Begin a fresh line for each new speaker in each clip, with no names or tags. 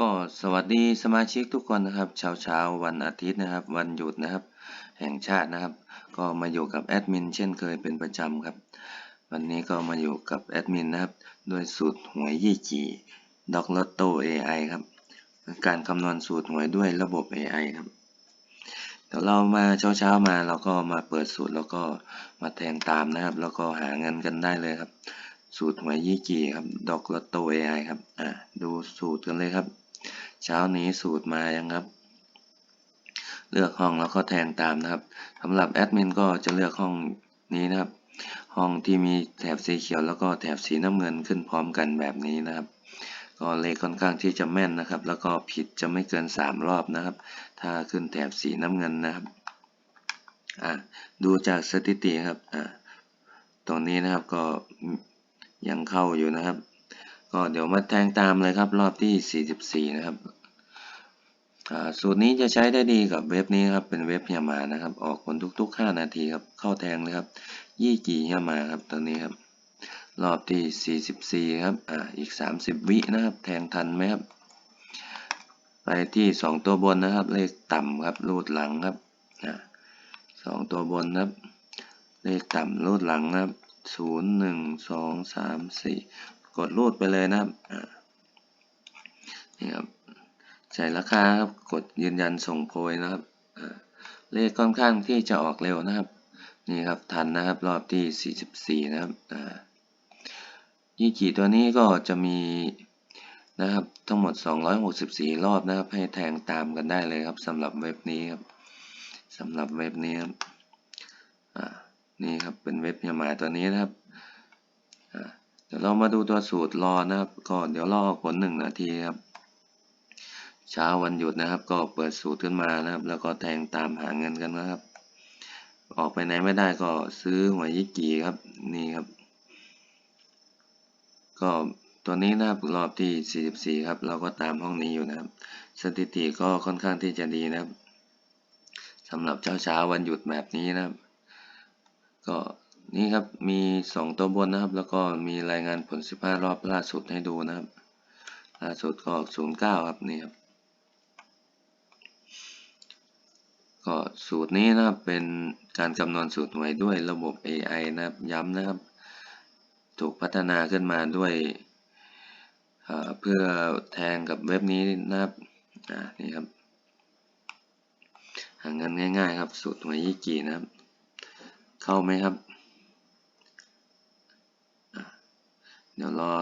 ก็สวัสดีสมาชิกทุกคนนะครับเช้าเช้าวันอาทิตย์นะครับ วันหยุดนะครับ แห่งชาตินะครับ ก็มาอยู่กับแอดมินเช่นเคยเป็นประจำครับ วันนี้ก็มาอยู่กับแอดมินนะครับด้วยสูตรหวยยี่จีด็อกลอตโต้ AI ครับ การคำนวณสูตรหวยด้วยระบบ AI ครับเดี๋ยวเรามาเช้าเช้ามาเราก็มาเปิดสูตรแล้วก็มาแทงตามนะครับ แล้วก็หาเงินกันได้เลยครับ สูตรหวยยี่จีครับดอกลอตโต้ AI ครับอ่าดูสูตรกันเลยครับ เช้านี้สูตรมายังครับ เลือกห้องแล้วก็แทงตามนะครับสำหรับแอดมินก็จะเลือกห้องนี้นะครับ ห้องที่มีแถบสีเขียวแล้วก็แถบสีน้ำเงินขึ้นพร้อมกันแบบนี้นะครับ ก็เลขค่อนข้างที่จะแม่นนะครับ แล้วก็ผิดจะไม่เกิน 3 รอบนะครับ ถ้าขึ้นแถบสีน้ำเงินนะครับอ่าดูจากสถิติครับอ่าตรงนี้นะครับก็ยังเข้าอยู่นะครับ ก็เดี๋ยวมาแทงตามเลยครับรอบที่ 44 นะครับ สูตรนี้จะใช้ได้ดีกับเว็บนี้ครับเป็นเว็บเฮียมานะครับ ออกผลทุกๆ 5 นาทีครับเข้าแทงเลยครับยี่กี่เฮียมาครับตอนนี้ครับรอบที่ 44 ครับอ่าอีก 30 วินะครับแทงทันไหมครับ ไปที่ 2 ตัวบนนะครับ เลขต่ำครับรูดหลังครับอ่าสองตัวบนครับ เลขต่ำรูดหลังนะครับ0 1 2 3 4กดรูดไปเลยนะครับนี่ครับ ใส่ราคาครับกดยืนยันส่งโพยนะครับเลขค่อนข้างที่จะออกเร็วนะครับ นี่ครับทันนะครับรอบที่ 44 นะครับยี่กี่ตัวนี้ก็จะมีนะครับทั้งหมด 264 รอบนะครับ ให้แทงตามกันได้เลยครับสำหรับเว็บนี้ครับสำหรับเว็บนี้ครับนี่ครับเป็นเว็บยามาตัวนี้นะครับเดี๋ยวเรามาดูตัวสูตรรอนะครับก็เดี๋ยวรอผลหนึ่งนาทีครับ เช้าวันหยุดนะครับ ก็เปิดสูตรขึ้นมานะครับ แล้วก็แทงตามหาเงินกันนะครับ ออกไปไหนไม่ได้ก็ซื้อหวยยี่กี่ครับนี่ครับ ก็ตัวนี้นะครับรอบที่ 44 ครับ เราก็ตามห้องนี้อยู่นะครับ สถิติก็ค่อนข้างที่จะดีนะครับสำหรับเช้าเช้าวันหยุดแบบนี้นะครับ ก็นี่ครับมี 2 ตัวบนนะครับ แล้วก็มีรายงานผล 15 รอบล่าสุดให้ดูนะครับล่าสุดก็ออก09 ครับนี่ครับ ก็สูตรนี้นะครับเป็นการคำนวณสูตรหน่วยด้วยระบบ AI นะครับย้ำนะครับ ถูกพัฒนาขึ้นมาด้วยเพื่อแทงกับเว็บนี้นะครับนี่ครับหาเงินง่าย ๆ ครับ สูตรหน่วยยี่กี่นะครับ เข้าไหมครับเดี๋ยวรอ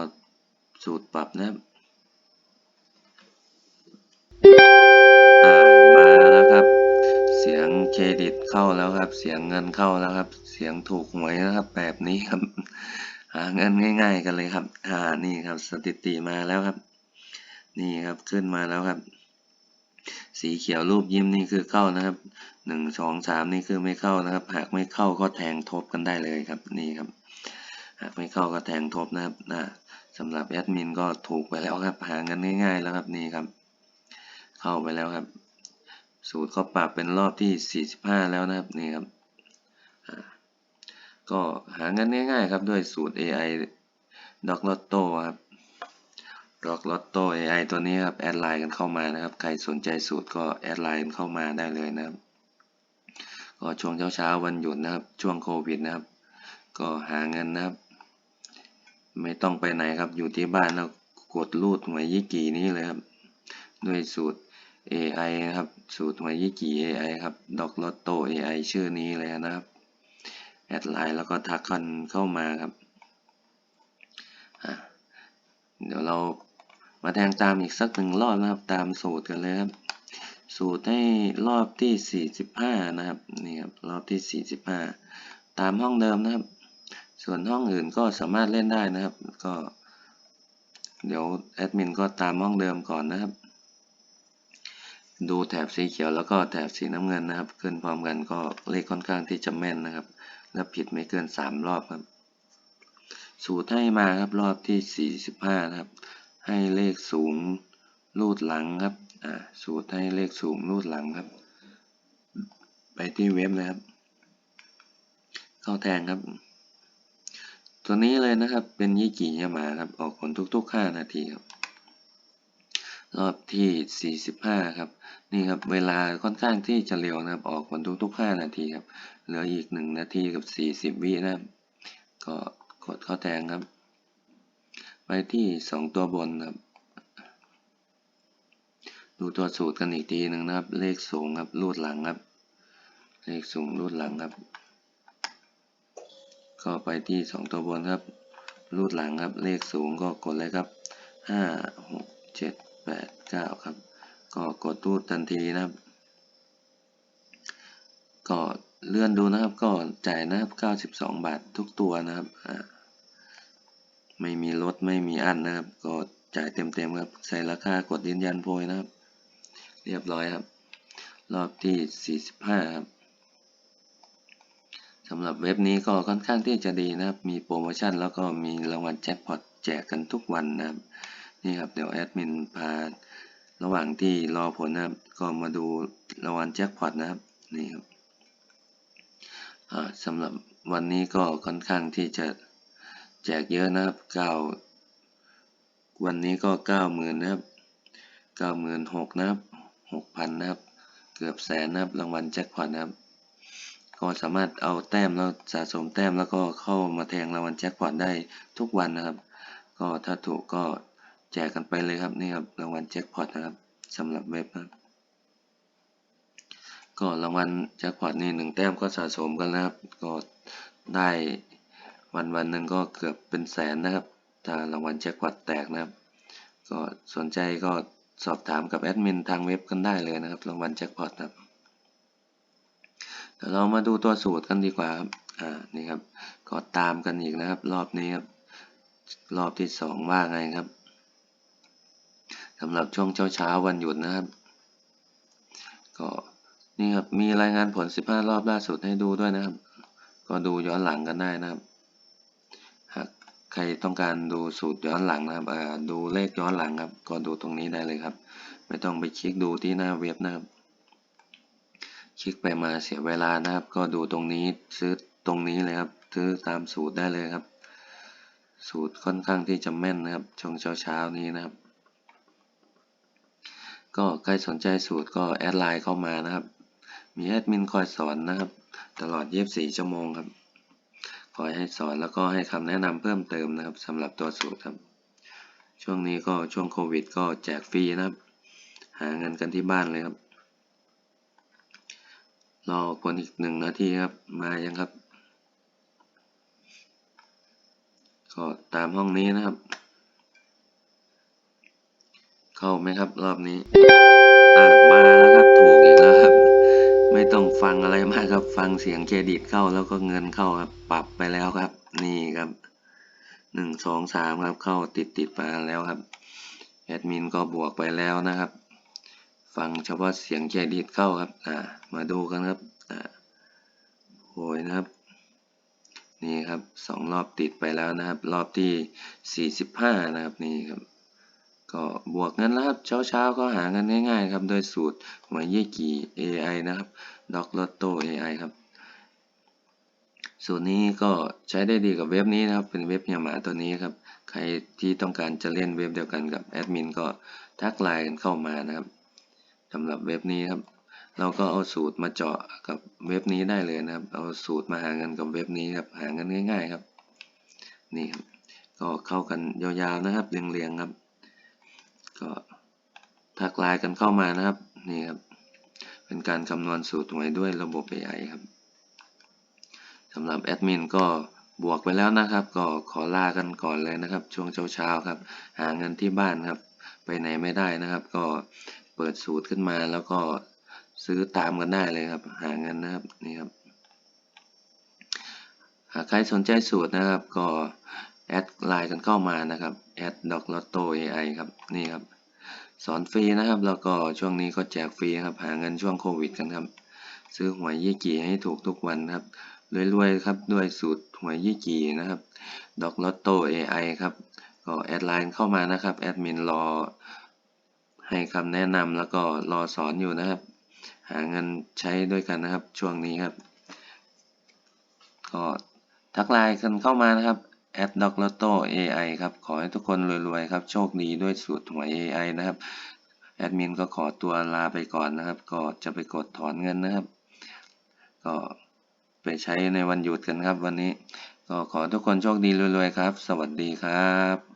สูตรปรับนะครับ เข้าแล้วครับ เสียงเงินเข้าแล้วครับ เสียงถูกหวยนะครับ แบบนี้ครับ หาเงินง่าย ๆ กันเลยครับอ่านี่ครับ สถิติมาแล้วครับ นี่ครับขึ้นมาแล้วครับ สีเขียวรูปยิ้มนี่คือเข้านะครับหนึ่งสองสามนี่คือไม่เข้านะครับ หากไม่เข้าก็แทงทบกันได้เลยครับ นี่ครับ หากไม่เข้าก็แทงทบนะครับอ่าสำหรับแอดมินก็ถูกไปแล้วครับ หาเงินง่าย ๆ แล้วครับนี่ครับ เข้าไปแล้วครับ สูตรเขาปรับเป็นรอบที่ 45 แล้วนะครับนี่ครับก็หาเงินง่ายๆครับด้วยสูตร AI Dog Lotto ครับ Dog Lotto AI ตัวนี้ครับแอดไลน์กันเข้ามานะครับ ใครสนใจสูตรก็แอดไลน์กันเข้ามาได้เลยนะครับ ก็ช่วงเช้าๆวันหยุดนะครับ ช่วงโควิดนะครับ ก็หาเงินนะครับ ไม่ต้องไปไหนครับอยู่ที่บ้านแล้วกดรูดหวยยี่กี่นี้เลยครับ ด้วยสูตร AI นะครับ สูตรหวยยี่กี่ AI ครับ Dog Lotto AI ชื่อนี้เลยนะครับ แอดไลน์แล้วก็ทักกันเข้ามาครับ เดี๋ยวเรามาแทงตามอีกสักหนึ่งรอบนะครับ ตามสูตรกันเลยครับ สูตรให้รอบที่ 45 นะครับ นี่ครับ รอบที่ 45 ตามห้องเดิมนะครับ ส่วนห้องอื่นก็สามารถเล่นได้นะครับ ก็ เดี๋ยวแอดมินก็ตามห้องเดิมก่อนนะครับ ดูแถบสีเขียวแล้วก็แถบสีน้ำเงินนะครับ ขึ้นพร้อมกันก็เลขค่อนข้างที่จะแม่นนะครับ และผิดไม่เกิน 3 รอบครับ สูตรให้มาครับรอบที่ 45 นะครับ ให้เลขสูงรูดหลังครับอ่าสูตรให้เลขสูงรูดหลังครับ ไปที่เว็บเลยครับ เข้าแทงครับ ตัวนี้เลยนะครับเป็นยี่กี่ยามาครับ ออกผลทุกๆ5นาทีครับ รอบที่ 45ครับ นี่ครับเวลาค่อนข้างที่จะเร็วนะครับ ออกผลทุกๆ 5 นาทีครับ เหลืออีก 1 นาทีกับ 40 วินะครับ ก็กดเข้าแทงครับ ไปที่ 2 ตัวบนครับ ดูตัวสูตรกันอีกทีหนึ่งนะครับ เลขสูงครับ รูดหลังครับ เลขสูงรูดหลังครับ ก็ไปที่ 2 ตัวบนครับ รูดหลังครับ เลขสูงก็กดเลยครับห้าห กเจ็ดแปดเก้าครับ ก็กดรูดทันทีนะครับ ก็เลื่อนดูนะครับ ก็จ่ายนะครับเก้าสิบสองบาททุกตัวนะครับ ไม่มีลดไม่มีอันนะครับ ก็จ่ายเต็มๆครับ ใส่ราคากดยืนยันโพยนะครับ เรียบร้อยครับ รอบที่ 45 ครับสำหรับเว็บนี้ก็ค่อนข้างที่จะดีนะครับ มีโปรโมชั่นแล้วก็มีรางวัลแจ็คพอตแจกกันทุกวันนะครับ นี่ครับเดี๋ยวแอดมินพาระหว่างที่รอผลนะครับ ก็มาดูรางวัลแจ็คพอตนะครับนี่ครับสำหรับวันนี้ก็ค่อนข้างที่จะแจกเยอะนะครับเก้าวันนี้ก็เก้าหมื่นนะครับเก้าหมื่นหกนะครับหกพันนะครับ เกือบแสนนะครับรางวัลแจ็คพอตนะครับ ก็สามารถเอาแต้มแล้วสะสมแต้มแล้วก็เข้ามาแทงรางวัลแจ็คพอตได้ทุกวันนะครับ ก็ถ้าถูกก็ แจกกันไปเลยครับนี่ครับรางวัลแจ็คพอตนะครับสำหรับเว็บนะครับก็รางวัลแจ็คพอตนี่หนึ่งแต้มก็สะสมกันนะครับ ก็ได้วันวันหนึ่งก็เกือบเป็นแสนนะครับถ้ารางวัลแจ็คพอตแตกนะครับ ก็สนใจก็สอบถามกับแอดมินทางเว็บกันได้เลยนะครับรางวัลแจ็คพอตครับเดี๋ยวเรามาดูตัวสูตรกันดีกว่าครับอ่านี่ครับก็ตามกันอีกนะครับ รอบนี้ครับรอบที่สองว่าไงครับ สำหรับช่วงเช้าเช้าวันหยุดนะครับ ก็นี่ครับมีรายงานผล 15 รอบล่าสุดให้ดูด้วยนะครับ ก็ดูย้อนหลังกันได้นะครับ หากใครต้องการดูสูตรย้อนหลังนะครับดูเลขย้อนหลังครับ ก็ดูตรงนี้ได้เลยครับ ไม่ต้องไปคลิกดูที่หน้าเว็บนะครับ คลิกไปมาเสียเวลานะครับ ก็ดูตรงนี้ซื้อตรงนี้เลยครับซื้อตามสูตรได้เลยครับ สูตรค่อนข้างที่จะแม่นนะครับช่วงเช้าเช้านี้นะครับ ก็ใครสนใจสูตรก็แอดไลน์เข้ามานะครับ มีแอดมินคอยสอนนะครับ ตลอด 24 ชั่วโมงครับ คอยให้สอนแล้วก็ให้คำแนะนำเพิ่มเติมนะครับสำหรับตัวสูตรครับ ช่วงนี้ก็ช่วงโควิด ก็แจกฟรีนะครับ หาเงินกันที่บ้านเลยครับ รอคนอีกหนึ่งนาทีครับ มายังครับ ก็ตามห้องนี้นะครับ เข้าไหมครับรอบนี้ อ่ามาแล้วครับถูกอีกแล้วครับ ไม่ต้องฟังอะไรมากครับ ฟังเสียงเครดิตเข้าแล้วก็เงินเข้าครับ ปรับไปแล้วครับ นี่ครับหนึ่งสองสามครับเข้าติดติดมาแล้วครับแอดมินก็บวกไปแล้วนะครับ ฟังเฉพาะเสียงเครดิตเข้าครับ อ่า มาดูกันครับ อ่าโอยนะครับ นี่ครับสองรอบติดไปแล้วนะครับ รอบที่สี่สิบห้านะครับนี่ครับ ก็บวกเงินแล้วครับ เช้าเช้าก็หาเงินง่ายๆครับโดยสูตรหวยยี่กี่ AI นะครับด็อกลอตโต้ AI ครับ สูตรนี้ก็ใช้ได้ดีกับเว็บนี้นะครับ เป็นเว็บยามาตัวนี้ครับ ใครที่ต้องการจะเล่นเว็บเดียวกันกับแอดมินก็ทักไลน์กันเข้ามานะครับสำหรับเว็บนี้ครับ เราก็เอาสูตรมาเจาะกับเว็บนี้ได้เลยนะครับ เอาสูตรมาหาเงินกับเว็บนี้ครับ หาเงินง่าย ๆ ครับ นี่ครับ ก็เข้ากันยาวๆนะครับ เรียงๆครับ ก็ทักไลน์กันเข้ามานะครับนี่ครับ เป็นการคำนวณสูตรหวยด้วยระบบ AI ครับสำหรับแอดมินก็บวกไปแล้วนะครับ ก็ขอลากันก่อนเลยนะครับ ช่วงเช้าๆครับ หาเงินที่บ้านครับ ไปไหนไม่ได้นะครับ ก็เปิดสูตรขึ้นมาแล้วก็ซื้อตามกันได้เลยครับ หาเงินนะครับนี่ครับหากใครสนใจสูตรนะครับ ก็แอดไลน์กันเข้ามานะครับแอดดอกลอตโต้เอไอครับนี่ครับ สอนฟรีนะครับ แล้วก็ช่วงนี้ก็แจกฟรีครับ หาเงินช่วงโควิดกันครับ ซื้อหวยยี่กี่ให้ถูกทุกวันครับรวยๆครับด้วยสูตรหวยยี่กี่นะครับดอกลอตโต้ AI ครับก็แอดไลน์เข้ามานะครับแอดมินรอให้คำแนะนำแล้วก็รอสอนอยู่นะครับ หาเงินใช้ด้วยกันนะครับช่วงนี้ครับ ก็ทักไลน์กันเข้ามานะครับ แอดด็อกลอตโต้ AI ครับ ขอให้ทุกคนรวยๆครับ โชคดีด้วยสูตรหวย AI นะครับ แอดมินก็ขอตัวลาไปก่อนนะครับ ก็จะไปกดถอนเงินนะครับ ก็ไปใช้ในวันหยุดกันครับวันนี้ ก็ขอทุกคนโชคดีรวยๆครับ สวัสดีครับ